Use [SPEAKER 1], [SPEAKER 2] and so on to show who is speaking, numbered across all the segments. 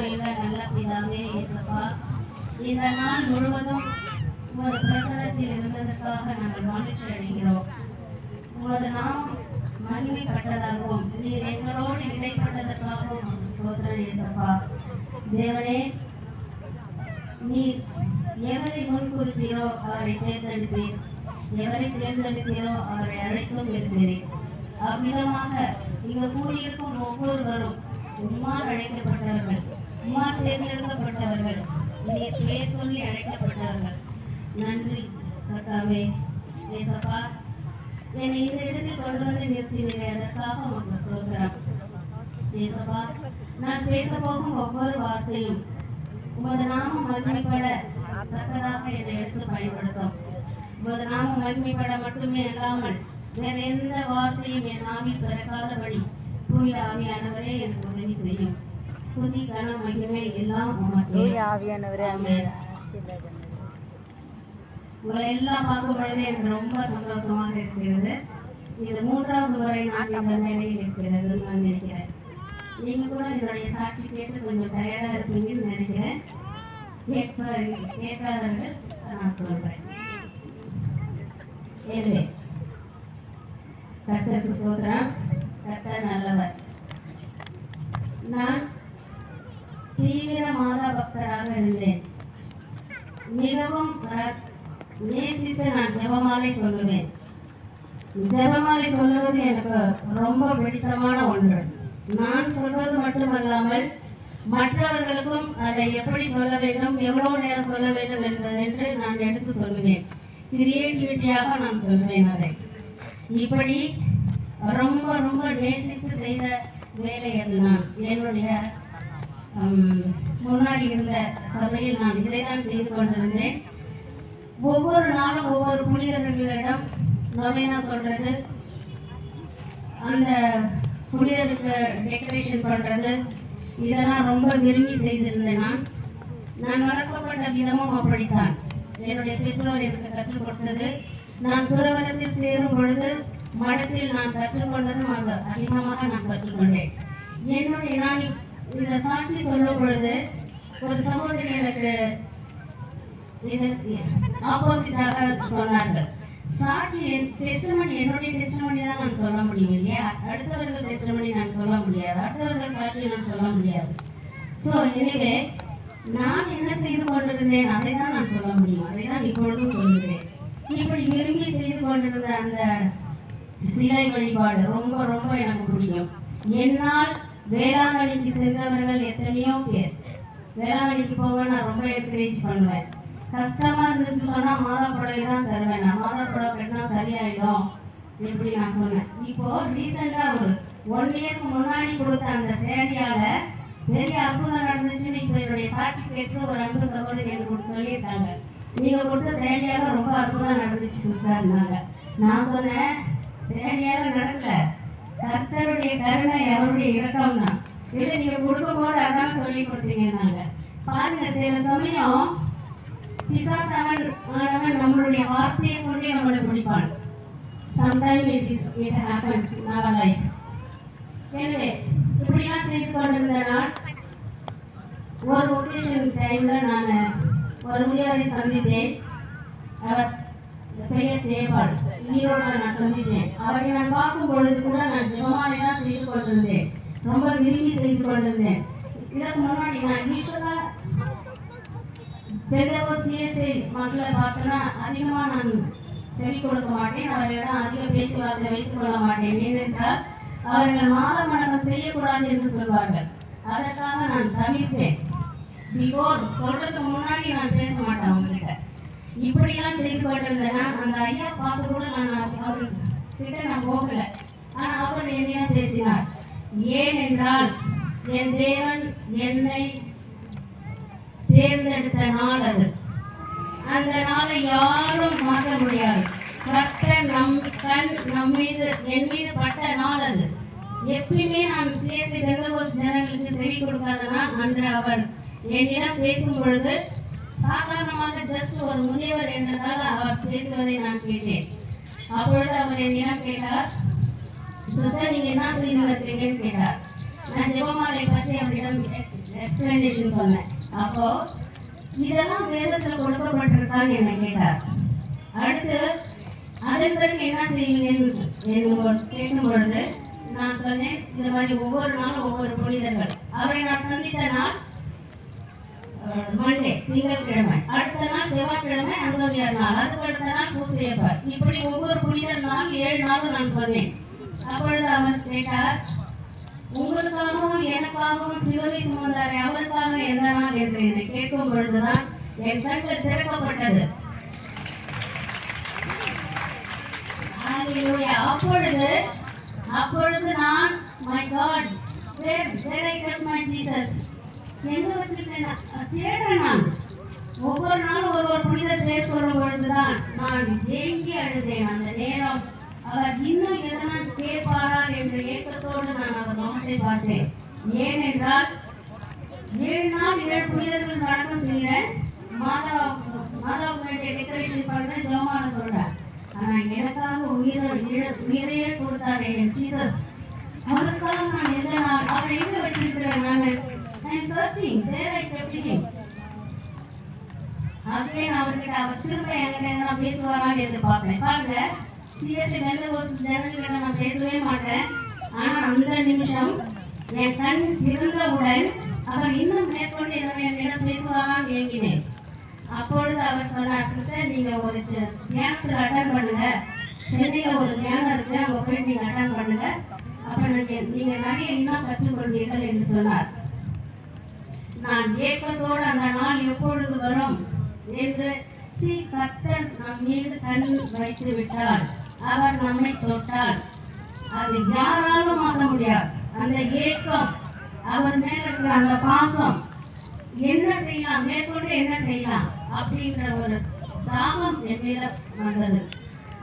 [SPEAKER 1] கிருபையுள்ள நல்ல பிதாவே இயேசப்பா இந்த நாள் முழுவதும் உமது பிரசனத்தில் இருந்ததற்காக நாங்கள் மகிழ்ச்சி அடைகிறோம். உமது நாம் மகிமைப்பட்டதாகவும் நீர் எங்களோடு இடைப்பட்டதற்காகவும் சோதனை இயேசப்பா தேவனே நீர் எவரை முன்குறித்தீரோ அவரை தேர்ந்தெடுத்தீர் எவரை தேர்ந்தெடுத்தீரோ அவரை அழைத்தும் இருக்கிறேன் அவ்விதமாக இங்கு கூடியிருக்கும் ஒவ்வொருவரும் உம்மால் அழைக்கப்பட்டவர்கள். உமார் தேர்ந்தெடுக்கப்பட்டவர்கள் நீர் பெயர் சொல்லி அழைக்கப்பட்டவர்கள். நன்றி கர்த்தாவே ஏசப்பா என்னை இந்த இடத்தில் கொண்டு வந்து நிறுத்தினீரே அதற்காக உங்களுக்கு ஸ்தோத்திரம். ஏசப்பா நான் பேச போகும் ஒவ்வொரு வார்த்தையும் உமது நாமம் மகிமைப்பட தக்கதாக என்னை எடுத்து பயன்படுத்தும். உமது நாமம் மகிமைப்பட மட்டுமே அல்லாமல் வேற எந்த வார்த்தையும் என் ஆவி பிறக்காதபடி தூய ஆவியானவரே எனக்கு உதவி செய்யும். ஸ்துதி கன மகிமை எல்லாம் உமக்கே
[SPEAKER 2] ஆவியானவரே
[SPEAKER 1] ஆமென். உங்களை எல்லாம் பார்க்கும் பொழுது எனக்கு ரொம்ப சந்தோஷமாக இருக்கிறது. இது மூன்றாவது முறை நான் இந்த நிலையில் இருக்கிறது நான் நினைக்கிறேன். நீங்க கூட என்னுடைய சாட்சி கேட்டு கொஞ்சம் டயர்டா இருப்பீங்கன்னு நினைக்கிறேன். கேட்ப கேட்காதவர்கள் நான் சொல்றேன். எனவே கர்த்தருக்கு சோதரம் கர்த்தர் நல்லவர். நான் தீவிர மாதா பக்தராக இருந்தேன். மிகவும் நேசித்து நான் ஜெபமாலை சொல்லுவேன். ஜெபமாலை சொல்லுவது எனக்கு ரொம்ப பிடித்தமான ஒன்று. நான் சொல்வது மட்டுமல்லாமல் மற்றவர்களுக்கும் அதை எப்படி சொல்ல வேண்டும் எவ்வளவு நேரம் சொல்ல வேண்டும் என்பதென்று நான் எடுத்து சொல்லுவேன். கிரியேட்டிவிட்டியாக நான் சொல்வேன் அதை. இப்படி ரொம்ப ரொம்ப நேசித்து செய்த வேலை அது நான் என்னுடைய முன்னாடி இருந்த சபையில் நான் இதைதான் செய்து கொண்டிருந்தேன். ஒவ்வொரு நாளும் ஒவ்வொரு புனிதர்களிடம் நவீனா சொல்றது? அந்த புனிதருக்கு டெக்கரேஷன் பண்ணுறது இதெல்லாம் ரொம்ப விரும்பி செய்திருந்தேன் நான். நான் வளர்க்கப்பட்ட விதமும் அப்படித்தான். என்னுடைய பெற்றோர் எனக்கு கற்றுக் கொடுத்தது. நான் துறவரத்தில் சேரும் பொழுது மடத்தில் நான் கற்றுக்கொண்டதும் அங்கே அதிகமாக நான் கற்றுக்கொண்டேன். என்னுடைய நான் இந்த சாட்சி சொல்லும் பொழுது ஒரு சகோதரி எனக்கு ஆப்போசிட்டாக சொன்னார்கள். சாட்சி டெஸ்டமணி என்னுடைய டெஸ்டமணி தான் நான் சொல்ல முடியும் இல்லையா? அடுத்தவர்கள் டெஸ்டமணி நான் சொல்ல முடியாது. அடுத்தவர்கள் சாட்சி நான் சொல்ல முடியாது. ஸோ எனவே நான் என்ன செய்து கொண்டிருந்தேன் அதை தான் நான் சொல்ல முடியும். அதை தான் இப்பொழுதும் சொல்லுகிறேன். இப்படி விரும்பி செய்து கொண்டிருந்த அந்த சிலை வழிபாடு ரொம்ப ரொம்ப எனக்கு பிடிக்கும். என்னால் வேளாங்கண்ணிக்கு சென்றவர்கள் எத்தனையோ பேர். வேளாங்கண்ணிக்கு போக நான் ரொம்ப என்கரேஜ் பண்ணுவேன். கஷ்டமா இருந்துச்சு சொன்னா மாதா புடவை தான் தருவேன். நான் மாதா புடவை கட்டினா சரியாயிடும் இப்படி நான் சொன்னேன். இப்போ ரீசெண்டா ஒரு ஒன் இயருக்கு முன்னாடி கொடுத்த அந்த சேரியால பெரிய அற்புதம் நடந்துச்சுன்னு இப்போ என்னுடைய சாட்சி கேட்டு ஒரு அன்பு சகோதரி எனக்கு கொடுத்து சொல்லியிருக்காங்க. நீங்க கொடுத்த சேரியால ரொம்ப அற்புதம் நடந்துச்சு சார்னாங்க நான் சொன்னேன் சேரியால நடக்கல. கர்த்தருடைய கருணை அவருடைய இரக்கம் தான் இல்லை நீங்க கொடுக்கும் போது அதான் சொல்லி கொடுத்தீங்கன்னாங்க. பாருங்க சில சமயம் பிசாசானவன் ஆனவன் நம்மளுடைய வார்த்தையை கொண்டே நம்மளை பிடிப்பான். Sometime it is it happens Naga life எனவே இப்படிலாம் செய்து கொண்டிருந்த நான் ஒரு ஒகேஷன் டைம்ல நான் ஒரு முதியவரை சந்தித்தேன். அவர் பெயர் ஜெயபால் ஈரோட நான் சந்தித்தேன் அவரை நான் பார்க்கும் பொழுது கூட நான் ஜெபமாலை தான் செய்து கொண்டிருந்தேன். ரொம்ப விரும்பி செய்து கொண்டிருந்தேன். இதற்கு முன்னாடி நான் யூஸ்வலா பெரியவோ சிஎஸ்ஐ மக்களை பார்த்தனா அதிகமாக நான் செவி கொடுக்க மாட்டேன். அவர்களிடம் அதிக பேச்சுவார்த்தை வைத்துக் கொள்ள மாட்டேன். ஏனென்றால் அவர்கள் மாத மடங்கம் செய்யக்கூடாது என்று சொல்வார்கள். அதற்காக நான் தவிர்ப்பேன் பிஃபோர் சொல்றதுக்கு முன்னாடி நான் பேச மாட்டேன். இப்படியெல்லாம் செய்து கொண்டிருந்தேன்னா அந்த ஐயா பார்த்து கூட நான் அவர் கிட்ட நான் போகல. ஆனால் அவர் என்னிடம் பேசினார் ஏனென்றால் என் தேவன் என்னை தேர்ந்தெடுத்த நாள் அது. அந்த நாளை யாரும் மாற்ற முடியாது. கர்த்தர் நம் கண் நம் மீது என் மீது பட்ட நாள் அது. எப்பயுமே நான் சிஎஸ்சி பெந்தகோஸ் ஜனங்களுக்கு செவி கொடுக்காதனா அன்று அவர் என்னிடம் பேசும் பொழுது சாதாரணமாக ஜஸ்ட் ஒரு முதியவர் என்றதால் அவர் பேசுவதை நான் கேட்டேன். அப்பொழுது அவர் என்னிடம் கேட்டார் சிஸ்டர் நீங்க என்ன செய்து வருகிறீங்கன்னு கேட்டார். நான் ஜெபமாலை பற்றி அவரிடம் எக்ஸ்பிளனேஷன் சொன்னேன். அப்போ இதெல்லாம் வேதத்தில் கொடுக்கப்பட்டிருக்கான்னு என்னை கேட்டார். அடுத்து அதன் பிறகு என்ன செய்வீங்கன்னு கேட்கும் பொழுது நான் சொன்னேன் இந்த மாதிரி ஒவ்வொரு நாளும் ஒவ்வொரு புனிதர்கள். அவரை நான் சந்தித்த நாள் மண்டே திங்கட்கிழமை அடுத்த நாள் செவ்வாய்க்கிழமை அந்தோனியார் நாள். அதுக்கு அடுத்த நாள் சூசையப்பர். இப்படி ஒவ்வொரு புனித நாள் ஏழு நாளும் நான் சொன்னேன். அப்பொழுது அவர் கேட்டார் உங்களுக்காகவும் எனக்காகவும் சிவகை சுமந்தாரே அவருக்காக எந்த நாள் என்று என்னை கேட்கும் பொழுதுதான் என் கண்கள் திறக்கப்பட்டது. அப்பொழுது அப்பொழுது நான் my god where where I kept எங்க வச்சிருக்கேன் தேடுறேன் நான். ஒவ்வொரு நாளும் ஒரு ஒரு புனிதர் பேர் சொல்லும் பொழுதுதான் நான் ஏங்கி அழுதேன். அந்த நேரம் அவர் இன்னும் எதனா கேட்பாரா என்ற ஏக்கத்தோடு நான் அவர் முகத்தை பார்த்தேன். ஏனென்றால் ஏழு நாள் ஏழு புனிதர்கள் வணக்கம் செய்கிறேன் மாதா மாதாவுக்கு வேண்டிய டெக்கரேஷன் பண்ணுறேன் ஜோமான சொல்கிறேன் ஆனால் எனக்காக உயிரை உயிரையே கொடுத்தாரே என் ஜீசஸ் அவருக்காக நான் எந்த நாள் அவரை எங்க வச்சிருக்கிறேன் நான் ஐ searching. There I kept him. அதுவே அவர்கிட்ட அவர் திரும்ப என்கிட்ட நான் பேசுவாரான்னு எதிர்பார்க்கிறேன் பாருங்க சிஎஸ்சி எந்த ஒரு ஜனங்கிட்ட நான் பேசவே மாட்டேன். ஆனால் அந்த நிமிஷம் என் கண் திறந்தவுடன் அவர் இன்னும் மேற்கொண்டு இதனை என்னிடம் பேசுவாரான்னு ஏங்கினேன் அப்பொழுது அவர் சொன்னார் சிஸ்டர் நீங்கள் ஒரு ச- தியானத்துல அட்டன் பண்ணுங்க. ஒரு தியானம் இருக்கு அங்க போய் நீங்கள் அட்டன் பண்ணுங்க. அப்போ நீங்கள் நீங்கள் நிறைய இன்னும் கற்றுக்கொள்வீர்கள் என்று சொன்னார். நான் ஏக்கத்தோடு அந்த நாள் எப்பொழுது வரும் என்று சி கர்த்தர் நம் மீது கண் வைத்து விட்டார். அவர் நம்மை தொட்டார். அது யாராலும் மாற்ற முடியாது. அந்த ஏக்கம் அவர் மேல இருக்கிற அந்த பாசம் என்ன செய்யலாம்? மேற்கொண்டு என்ன செய்யலாம்? அப்படின்ற ஒரு தாகம் என்னிடம் வந்தது.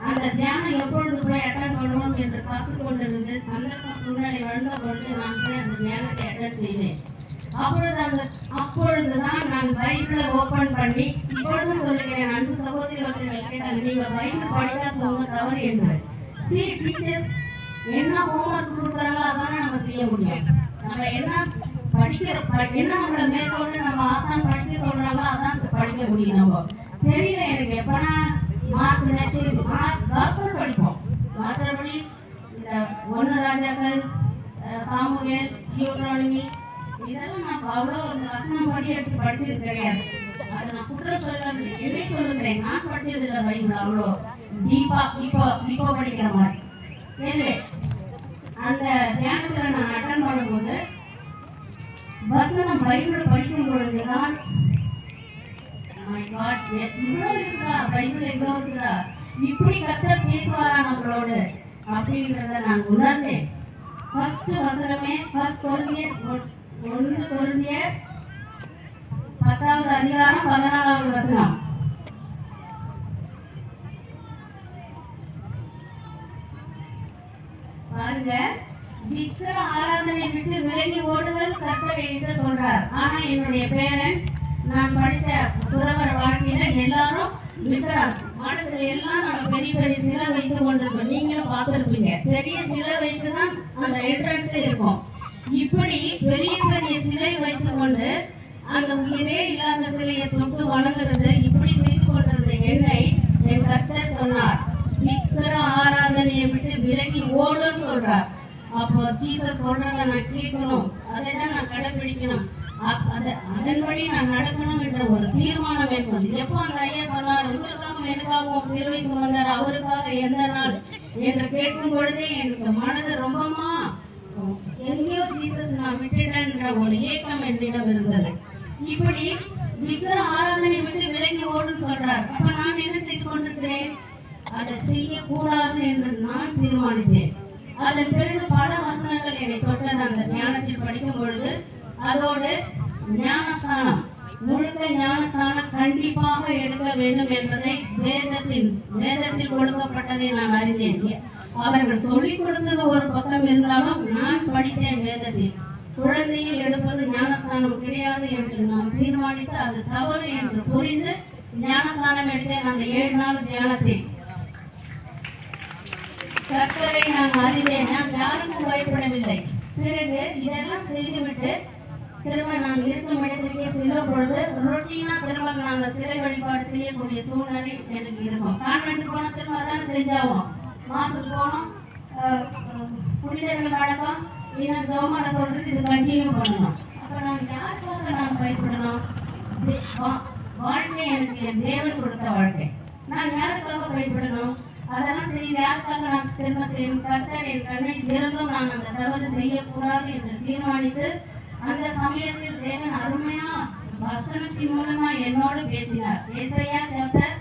[SPEAKER 1] அந்த தியானம் எப்பொழுது போய் அட்டன் பண்ணுவோம் என்று பார்த்து கொண்டிருந்து சந்தர்ப்பம் சூழ்நிலை வந்த பொழுது நான் போய் அந்த தியானத்தை அட்டன் செய்தேன். அப்பொழுது அந்த அப்பொழுதுதான் நான் பைபிளை ஓபன் பண்ணி இப்பொழுது சொல்லுகிறேன் அன்பு சகோதரி ஒருத்தர்கள் கேட்டாங்க நீங்க பைபிள் படிக்காதவங்க தவறு என்ன? சி டீச்சர்ஸ் என்ன ஹோம்ஒர்க் கொடுக்குறாங்களோ அதான் நம்ம செய்ய முடியும். நம்ம என்ன படிக்கிற என்ன நம்மளை மேற்கொண்டு நம்ம ஆசான் படிக்க சொல்றாங்களோ அதான் படிக்க முடியும் நம்ம. தெரியல எனக்கு எப்பனா மார்க் நெச்சரி மார்க் காசல் படிப்போம். மற்றபடி இந்த ஒன்று ராஜாக்கள் சாமுவேல் டியூட்ரானமி இதெல்லாம் நான் அவ்வளோ வசனம் படி எடுத்து படிச்சது கிடையாது. அது நான் குற்றம் சொல்லவில்லை. என்னை சொல்லுகிறேன்? நான் படிச்சது இல்லை பைபிள் அவ்வளோ. டீப்பா இப்போ இப்போ படிக்கிற மாதிரி. எனவே அந்த தியானத்தில் நான் அட்டன் பண்ணும்போது வசனம் பைபிள் படிக்கும் பொழுது தான் oh இவ்வளோ இருக்குதா? பைபிள் எவ்வளோ இருக்குதா? இப்படி கத்தர் பேசுவாரா நம்மளோடு? அப்படின்றத நான் உணர்ந்தேன். ஃபர்ஸ்ட் வசனமே ஃபர்ஸ்ட் குழந்தைய ஒன்று கொரிந்தியர் பத்தாவது அதிகாரம் பதினாலாவது வசனம். பாருங்க விக்கிர ஆராதனை விட்டு விலகி ஓடுங்கள் கர்த்தர் என்று சொல்றார். ஆனா என்னுடைய பேரண்ட்ஸ் நான் படித்த துறவர வாழ்க்கையில எல்லாரும் விக்ராஸ் மாடத்துல எல்லாம் நாங்க பெரிய பெரிய சிலை வைத்து கொண்டிருக்கோம். நீங்களும் பார்த்துருப்பீங்க. பெரிய சிலை வைத்து தான் அந்த என்ட்ரன்ஸ் இருக்கும். இப்படி பெரிய பெரிய சிலை வைத்துக் கொண்டு அந்த உயிரே இல்லாத சிலையை தொட்டு வணங்குறது இப்படி செய்து கொண்டிருந்த என்னை என் கர்த்தர் சொன்னார். விக்கிர ஆராதனையை விட்டு விலகி ஓடுன்னு சொல்றார். அப்போ ஜீசஸ் சொல்றத நான் கேட்கணும். அதை தான் நான் கடைபிடிக்கணும் அப்- அதன்படி நான் நடக்கணும் என்ற ஒரு தீர்மானம் ஏற்பது எப்போ அந்த ஐயா சொன்னார் உங்களுக்காகவும் எனக்காகவும் சிலுவை சுமந்தார் அவருக்காக எந்த நாள்? என்று கேட்கும் பொழுதே எனக்கு மனது ரொம்பமா எங்கேயோ ஜீசஸ் நான் விட்டுட்டேன்ற ஒரு ஏக்கம் என்னிடம் இருந்தது. இப்படி விக்கிர ஆராதனை விட்டு விலகி ஓடுன்னு சொல்றார். அப்ப நான் என்ன செய்து கொண்டிருக்கிறேன்? அதை செய்யக்கூடாது என்று நான் தீர்மானித்தேன். அதன் பிறகு பல வசனங்கள் என்னை தொட்டது. அந்த ஞானத்தில் படிக்கும் பொழுது அதோடு ஞானஸ்தானம் முழுக்க ஞானஸ்தானம் கண்டிப்பாக எடுக்க வேண்டும் என்பதை வேதத்தில் வேதத்தில் கொடுக்கப்பட்டதை நான் அறிந்தேன். அவர்கள் சொல்லிக் கொடுத்தது ஒரு பக்கம் இருந்தாலும் நான் படித்தேன் வேதத்தில். குழந்தையை எடுப்பது ஞானஸ்தானம் கிடையாது என்று நான் தீர்மானித்து அது தவறு என்று புரிந்து ஞானஸ்தானம் எடுத்தேன் அந்த ஏழு நாள் தியானத்தில். கர்த்தரை நான் அறிந்தேன். நான் யாருக்கும் பயப்படவில்லை பிறகு இதெல்லாம் செய்துவிட்டு திரும்ப நான் இருக்கும் இடத்திற்கே செல்லும் பொழுது ரொட்டீனா திரும்ப நாங்கள் சிலை வழிபாடு செய்யக்கூடிய சூழ்நிலை எனக்கு இருக்கும். கான்வென்ட் போன திரும்ப தானே செஞ்சாவோம் மாசுக்கு போகணும். புனிதர்கள் வழக்கம் இன்னும் ஜோமான சொல்றது இது கண்டினியூ பண்ணணும். அப்போ நான் யாருக்காக நான் பயப்படணும்? வா- வாழ்க்கை எனக்கு என் தேவன் கொடுத்த வாழ்க்கை. நான் யாருக்காக பயப்படணும்? அதெல்லாம் செய்து யாருக்காக நான் திரும்ப செய்யும் கர்த்தர் என் கண்ணை இருந்தும் நான் அந்த தவறு செய்யக்கூடாது என்று தீர்மானித்து அந்த சமயத்தில் தேவன் அருமையா வசனத்தின் மூலமா என்னோடு பேசினார். Isaiah chapter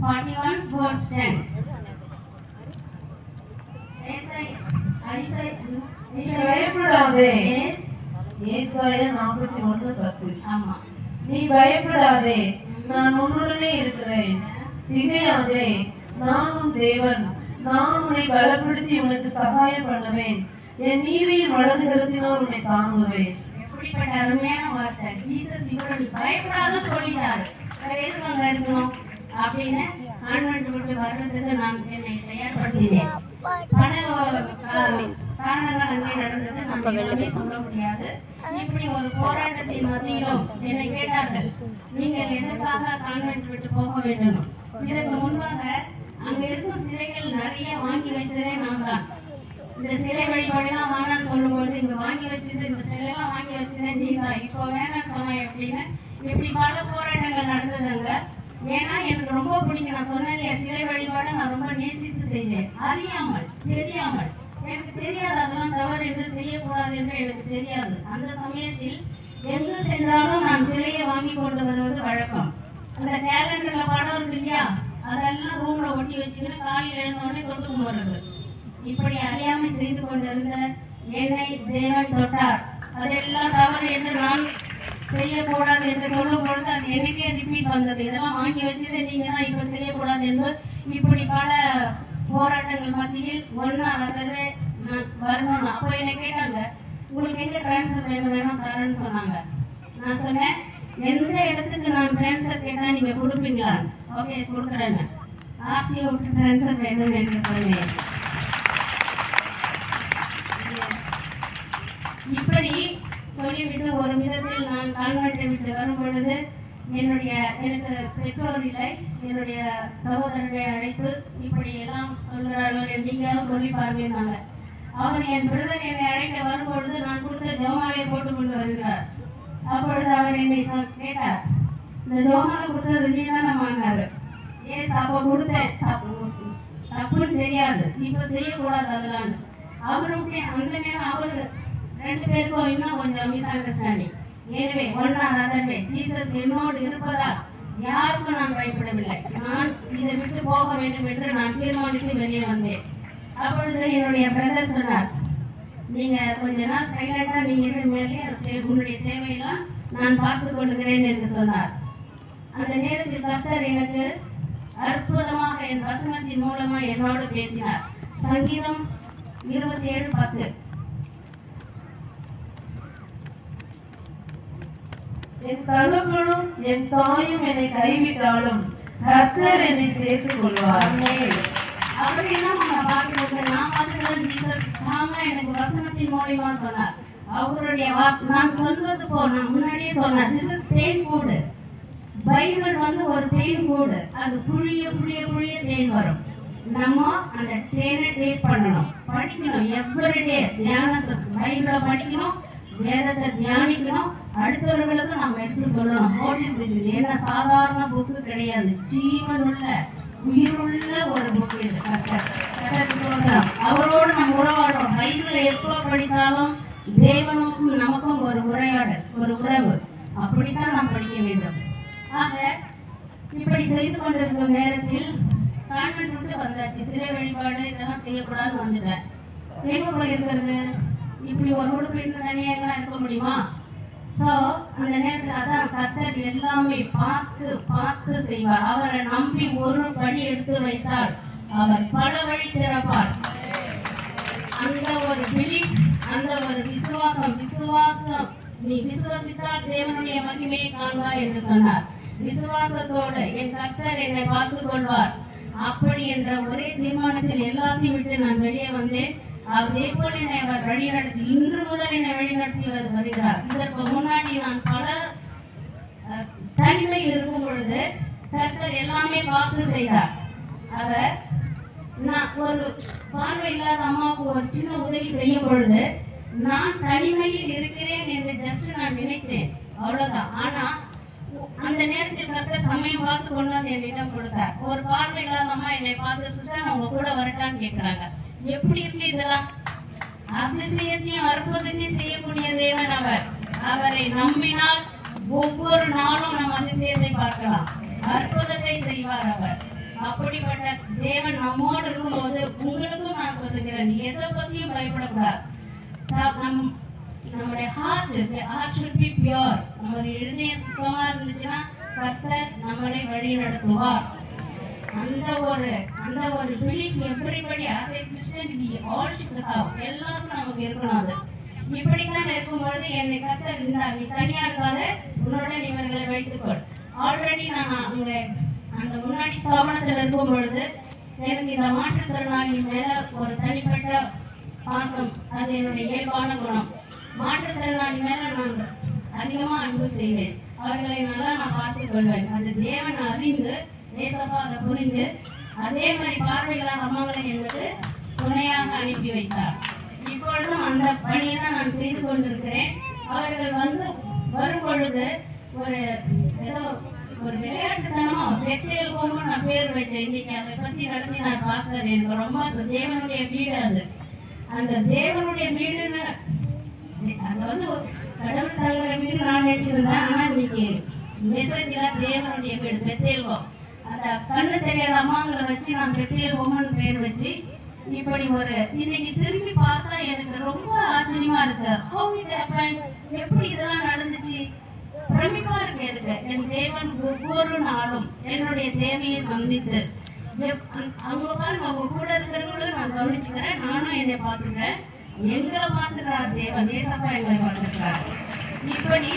[SPEAKER 1] forty one four ten
[SPEAKER 2] நீ பயப்படாதே
[SPEAKER 1] Yes.
[SPEAKER 2] ஏசாயா நாற்பத்தி ஒண்ணு பத்து
[SPEAKER 1] ஆமா.
[SPEAKER 2] நீ பயப்படாதே. நான் உன்னுடனே இருக்கிறேன். திகையாதே. நான் உன் தேவன். நான் உன்னை பலப்படுத்தி உனக்கு சகாயம் பண்ணுவேன். என் நீதியின் வலது கருத்தினால் உன்னை தாங்குவேன்.
[SPEAKER 1] எப்படிப்பட்ட அருமையான வார்த்தை. ஜீசஸ் இவரோட பயப்படாதன்னு சொல்லிட்டாரு. வேற எதுக்கு அங்க இருக்கணும் அப்படின்னு கான்வென்ட் விட்டு வர்றதுக்கு நான் என்னை தயார்படுத்தினேன். பல காரணங்கள் அங்கே நடந்தது நம்ம எல்லாமே சொல்ல முடியாது இப்படி ஒரு போராட்டத்தின் மத்தியிலும் என்னை கேட்டார்கள் நீங்கள் எதற்காக கான்வென்ட் விட்டு போக வேண்டும் இதற்கு முன்பாக அங்க இருக்கும் சிலைகள் நிறைய வாங்கி வைத்ததே நான் தான் இந்த சிலை வழிபாடுலாம் வேணாம்னு சொல்லும்பொழுது இங்க வாங்கி வச்சது இந்த சிலையெல்லாம் வாங்கி வச்சதே நீ தான் இப்போ வேணாம்னு சொன்ன அப்படின்னு இப்படி பல போராட்டங்கள் நடந்தது நடந்ததுங்க. ஏன்னா எனக்கு ரொம்ப பிடிக்கும். நான் சொன்னேன் இல்லையா சிலை வழிபாடு நான் ரொம்ப நேசித்து செய்தேன் அறியாமல் தெரியாமல். எனக்கு தெரியாது அதெல்லாம் தவறு என்று செய்யக்கூடாது என்று எனக்கு தெரியாது. அந்த சமயத்தில் எங்கு சென்றாலும் நான் சிலையை வாங்கி கொண்டு வருவது வழக்கம். அந்த கேலண்டரில் படம் இருக்கு இல்லையா? அதெல்லாம் ரூமில் ஒட்டி வச்சுக்கிட்டு காலையில் எழுந்தவொடனே தொட்டு கும்பிடுறது இப்படி அறியாமை செய்து கொண்டிருந்த என்னை தேவன் தொட்டார். அதெல்லாம் தவறு என்று நான் செய்யக்கூடாது என்று சொல்லும் பொழுது அது எனக்கே ரிப்பீட் வந்தது. இதெல்லாம் வாங்கி வச்சதை நீங்க தான் இப்போ செய்யக்கூடாது என்று இப்படி பல போராட்டங்கள் மத்தியில் ஒன்றா நகர்வே வரணும் அப்போ என்னை கேட்டாங்க உங்களுக்கு எங்க ட்ரான்ஸ்ஃபர் வேணும்? வேணும் தரேன்னு சொன்னாங்க. நான் சொன்னேன் எந்த இடத்துக்கு நான் ட்ரான்ஸ்ஃபர் கேட்டால் நீங்க கொடுப்பீங்களா? ஓகே கொடுக்குறேங்க. ஆர்சியை விட்டு ட்ரான்ஸ்ஃபர் வேணும்னு என்று சொன்னேன் இப்படி சொல்லிவிட்டு ஒரு விதத்தில் நான் கான்வென்ட்டை விட்டு வரும் பொழுது என்னுடைய எனக்கு பெற்றோர் இல்லை என்னுடைய சகோதரனுடைய அழைப்பு இப்படி எல்லாம் சொல்கிறார்கள் நீங்களும் சொல்லி பாருங்க அவர் என் பிரதர் என்னை அழைக்க வரும்பொழுது நான் கொடுத்த ஜோமாலை போட்டு கொண்டு வருகிறார். அப்பொழுது அவர் என்னை சொ- கேட்டார் இந்த ஜோமாலை கொடுத்தது நீ தானே வாங்கினாரு? ஏன் அப்போ கொடுத்தேன்? தப்புன்னு தெரியாது. இப்போ செய்யக்கூடாது அதெல்லாம். அவருடைய அந்த நேரம் அவர் ரெண்டு பேருக்கும் இன்னும் கொஞ்சம் மிஸ் அண்டர்ஸ்டாண்டிங் எனவே ஒன்றாம் அதர்வே ஜீசஸ் என்னோடு இருப்பதால் யாருக்கும் நான் பயப்படவில்லை. நான் இதை விட்டு போக வேண்டும் என்று நான் தீர்மானித்து வெளியே வந்தேன். அப்பொழுது என்னுடைய பிரதர் சொன்னார் நீங்கள் கொஞ்ச நாள் சைலண்டாக நீங்கள் இரு மேலே தே- உன்னுடைய தேவையெல்லாம் நான் பார்த்து கொள்கிறேன் என்று சொன்னார். அந்த நேரத்தில் கர்த்தர் எனக்கு அற்புதமாக என் வசனத்தின் மூலமாக என்னோடு பேசினார். சங்கீதம் இருபத்தி ஏழு பத்து.
[SPEAKER 2] என் தகப்பனும் என் தாயும் என்னை கைவிட்டாலும் கர்த்தர் என்னை சேர்த்துக் கொள்வார்
[SPEAKER 1] அவர் என்ன நம்ம பார்க்கிறது நான் பார்க்கிறது ஜீசஸ் ஸ்ட்ராங்கா எனக்கு வசனத்தின் மூலியமா சொன்னார். அவருடைய நான் சொல்வது போ நான் முன்னாடியே சொன்னேன். திஸ் இஸ் தேன் கூடு. பைபிள் வந்து ஒரு தேன் கூடு. அது புழிய புழிய புழிய தேன் வரும். நம்ம அந்த தேனை டேஸ்ட் பண்ணணும். படிக்கணும். எவ்ரிடே தியானத்தை பைபிளை படிக்கணும். வேதத்தை தியானிக்கணும். அடுத்தவர்களுக்கும் நம்ம எடுத்து சொல்லணும். ஹோட்டல் இது என்ன சாதாரண புக்கு கிடையாது. ஜீவனுள்ள உயிருள்ள ஒரு புக்கு இது. கர்த்தர் சுதந்திரம் அவரோடு நம்ம உறவாடுறோம். பைபிளை எப்போ படித்தாலும் தேவனுக்கும் நமக்கும் ஒரு உரையாடல் ஒரு உறவு. அப்படித்தான் நாம் படிக்க வேண்டும். ஆக இப்படி செய்து கொண்டிருக்கும் நேரத்தில் கான்வென்ட் விட்டு வந்தாச்சு. சிறை வழிபாடு இதெல்லாம் செய்யக்கூடாதுன்னு வந்துட்டேன். எங்க போயிருக்கிறது இப்படி ஒரு உடுப்பு தனியாக இருக்க முடியுமா? ஸோ அந்த நேரத்தில் அதான் கர்த்தர் எல்லாமே பார்த்து பார்த்து செய்வார். அவரை நம்பி ஒரு படி எடுத்து வைத்தால் அவர் பல வழி திறப்பார். அந்த ஒரு பிலிப் அந்த ஒரு விசுவாசம் விசுவாசம். நீ விசுவாசித்தால் தேவனுடைய மகிமையை காண்பார் என்று சொன்னார். விசுவாசத்தோடு என் கர்த்தர் என்னை பார்த்து கொள்வார். அப்படி என்ற ஒரே தீர்மானத்தில் எல்லாத்தையும் விட்டு நான் வெளியே வந்தேன். அதே போல என்னை அவர் வழிநடத்தி இன்று முதல் என்னை வழிநடத்தி வருகிறார் இதற்கு முன்னாடி நான் பல தனிமையில் இருக்கும் பொழுது கர்த்தர் எல்லாமே பார்த்து செய்தார். அவர் நான் ஒரு பார்வை இல்லாத அம்மாவுக்கு ஒரு சின்ன உதவி செய்யும் பொழுது நான் தனிமையில் இருக்கிறேன் என்று ஜஸ்ட் நான் நினைத்தேன். அவ்வளவுதான். ஆனா அந்த நேரத்தில் கர்த்தர் சமயம் பார்த்து கொண்டு வந்து என்னிடம் கொடுத்தார். ஒரு பார்வை இல்லாத அம்மா என்னை பார்த்து சிஸ்டர் அவங்க கூட வரட்டான்னு கேட்குறாங்க எப்படி இருக்கு இதெல்லாம்? அதிசயத்தையும் அற்புதத்தையும் செய்யக்கூடிய தேவன் அவர். அவரை நம்பினால் ஒவ்வொரு நாளும் நம்ம அதிசயத்தை பார்க்கலாம். அற்புதத்தை செய்வார் அவர். அப்படிப்பட்ட தேவன் நம்மோடு இருக்கும்போது உங்களுக்கும் நான் சொல்லுகிறேன். எதை பத்தியும் பயப்படக்கூடாது. நம் நம்முடைய ஹார்ட் இருக்கு. ஹார்ட் ஷுட் பி பியோர் நம்மளுடைய இருதயம் சுத்தமா இருந்துச்சுன்னா கர்த்தர் நம்மளை வழி நடத்துவார் அந்த ஒரு அந்த ஒரு belief எப்படிப்படி as a Christian we all should have எல்லாரும் நமக்கு இருக்கணும். அது இப்படித்தான் இருக்கும்பொழுது என்னை கத்தர் இருந்தா நீ தனியா இருக்காத உன்னுடன் இவர்களை வைத்துக்கொள் ஆல்ரெடி நான் அங்க அந்த முன்னாடி ஸ்தாபனத்தில் இருக்கும் பொழுது எனக்கு இந்த மாற்றுத்திறனாளி மேல ஒரு தனிப்பட்ட பாசம். அது என்னுடைய இயல்பான குணம். மாற்றுத்திறனாளி மேல நான் அதிகமாக அன்பு செய்வேன். அவர்களை நல்லா நான் பார்த்துக் கொள்வேன். அது தேவன் அறிந்து ஏசப்பா அதை புரிஞ்சு அதே மாதிரி பார்வைகளாக அம்மாங்களை எனக்கு துணையாக அனுப்பி வைத்தார். இப்பொழுதும் அந்த பணியை தான் நான் செய்து கொண்டிருக்கிறேன். அவர்கள் வந்து வரும் பொழுது ஒரு ஏதோ ஒரு விளையாட்டுத்தனமா வெத்தையில் போகணும் நான் பேர் வச்சேன் இன்னைக்கு அதை பற்றி நடத்தி நான் பாசுறேன் எனக்கு ரொம்ப தேவனுடைய வீடு அது. அந்த தேவனுடைய வீடுன்னு அங்க வந்து கடவுள் தங்குற வீடு நான் நினைச்சிருந்தேன். ஆனால் இன்னைக்கு மெசேஜ்ல தேவனுடைய வீடு பெத்தேல்வம் அந்த கண்ணு தெரியாத அம்மாங்களை வச்சு நான் பெத்தேல்வம்னு பேர் வச்சு இப்படி ஒரு இன்னைக்கு திரும்பி பார்த்தா எனக்கு ரொம்ப ஆச்சரியமா இருக்கு. ஹவு இட் ஹேப்பன் எப்படி இதெல்லாம் நடந்துச்சு? பிரமிப்பா இருக்கு எனக்கு. என் தேவன் ஒவ்வொரு நாளும் என்னுடைய தேவையை சந்தித்து. அவங்க பாருங்க அவங்க கூட இருக்கிறவங்களும் நான் கவனிச்சுக்கிறேன். நானும் என்னை பார்த்துக்கிறேன். எங்களை பார்த்துக்கிறார் தேவன். ஏசப்பா எங்களை பார்த்துக்கிறார். இப்படி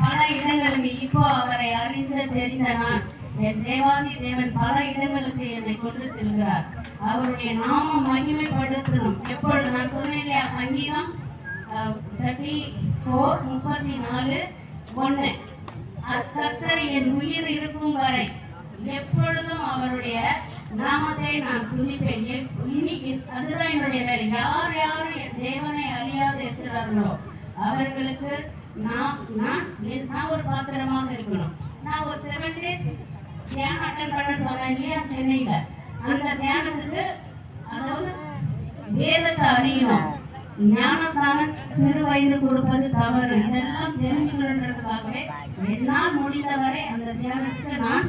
[SPEAKER 1] பல இடங்களுக்கு இப்போ அவரை அறிந்த தெரிந்த நான் என் தேவாதி தேவன் பல இடங்களுக்கு என்னை கொண்டு செல்கிறார். அவருடைய நாமம் மகிமைப்படுத்தணும். எப்பொழுது நான் சொன்னேன் இல்லையா? சங்கீதம் தேர்ட்டி ஃபோர் முப்பத்தி நாலு ஒன்று கத்தர் என் உயிர் இருக்கும் வரை எப்பொழுதும் அவருடைய நாமத்தை நான் துதிப்பேன். இனி அதுதான் என்னுடைய வேலை. யார் யார் என் தேவனை அறியாது இருக்கிறார்களோ அவர்களுக்கு நான் நான் நான் ஒரு பாத்திரமாக இருக்கணும். நான் ஒரு செவன் டேஸ் தியானம் அட்டன் பண்ண சொன்னேன் இல்லையா? சென்னையில. அந்த தியானத்துக்கு அதாவது வேதத்தை அறியணும். ஞானஸ்தானம் சிறு வயது கொடுப்பது தவறு. இதெல்லாம் தெரிஞ்சுக்கணுன்றதுக்காகவே என்னால் முடிந்தவரை அந்த தியானத்துக்கு நான்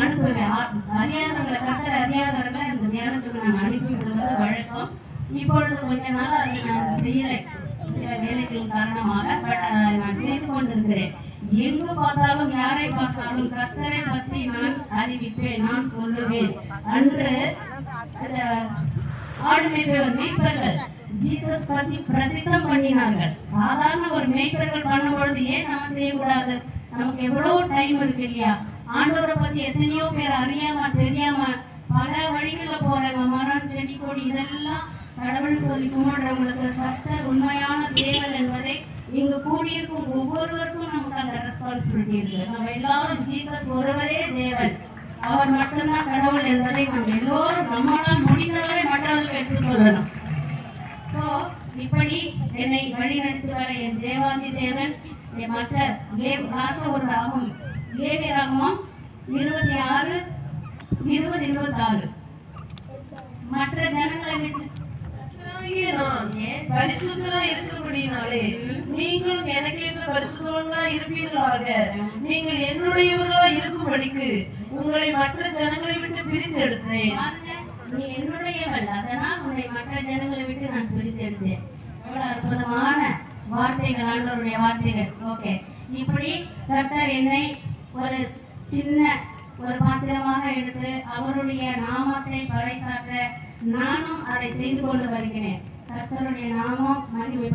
[SPEAKER 1] அனுப்புவேன். அறியாதவர்களை கத்தர் அறியாதவர்களை அந்த தியானத்துக்கு நான் அனுப்பி விடுவது வழக்கம். இப்பொழுது கொஞ்ச நாள் அதை நான் செய்யலை. சில வேலைகள் காரணமாக பட் நான் செய்து கொண்டிருக்கிறேன். எங்கு பார்த்தாலும் யாரை பார்த்தாலும் கர்த்தரை பற்றி நான் அறிவிப்பேன் நான் சொல்லுவேன். அன்று ஆடு மேய்ப்பவர் மேய்ப்பர்கள் ஜீசஸ் பத்தி பிரசித்தம் பண்ணினார்கள். சாதாரண ஒரு மேய்ப்பர்கள் பண்ணும் பொழுது ஏன் நம்ம செய்யக்கூடாது? நமக்கு எவ்வளவு டைம் இருக்கு இல்லையா? ஆண்டவரை பத்தி எத்தனையோ பேர் அறியாம தெரியாம பல வழிகளில் போறாங்க. மரம் செடி கொடி இதெல்லாம் கடவுள் சொல்லி கும்பிடுறவங்களுக்கு கர்த்தர் உண்மையான தேவன் என்பதை இங்கு கூடியிருக்கும் ஒவ்வொருவருக்கும் நமக்கு அந்த ரெஸ்பான்சிபிலிட்டி இருக்கு. நம்ம எல்லாரும் ஜீசஸ் ஒருவரே தேவன். அவர் மட்டும்தான் கடவுள் என்பதை நம்ம எல்லோரும் நம்மளால் முடிந்தவரை மற்றவர்களுக்கு எடுத்து சொல்லணும். சோ இப்படி என்னை வழிநடத்தி வர என் தேவாந்தி தேவன். என் மற்ற லே- ராச ஒரு ராகம் லேவி ராகமம் இருபத்தி ஆறு இருபது இருபத்தாறு. மற்ற ஜனங்களை விட்டு
[SPEAKER 2] கர்த்தராகிய நான் பரிசுத்தரா இருக்கிறபடினாலே நீங்களும் எனக்கேற்ற பரிசுத்தவங்களா இருப்பீர்களாக. நீங்கள் என்னுடையவர்களா இருக்கும்படிக்கு உங்களை மற்ற ஜனங்களை விட்டு பிரித்தெடுத்தேன்
[SPEAKER 1] பாருங்க, நீ என்னுடையவள் அதனால் உன்னை மற்ற ஜனங்களை விட்டு நான் பிரித்தெடுத்தேன் எவ்வளவு அற்புதமான வார்த்தைகள் ஆண்டவருடைய வார்த்தைகள். ஓகே. இப்படி கர்த்தர் என்னை ஒரு சின்ன ஒரு பாத்திரமாக எடுத்து அவருடைய நாமத்தை பறைசாற்ற நானும் அதை செய்து கொண்டு வருகிறேன். கர்த்தருடைய நாமம் மகிமை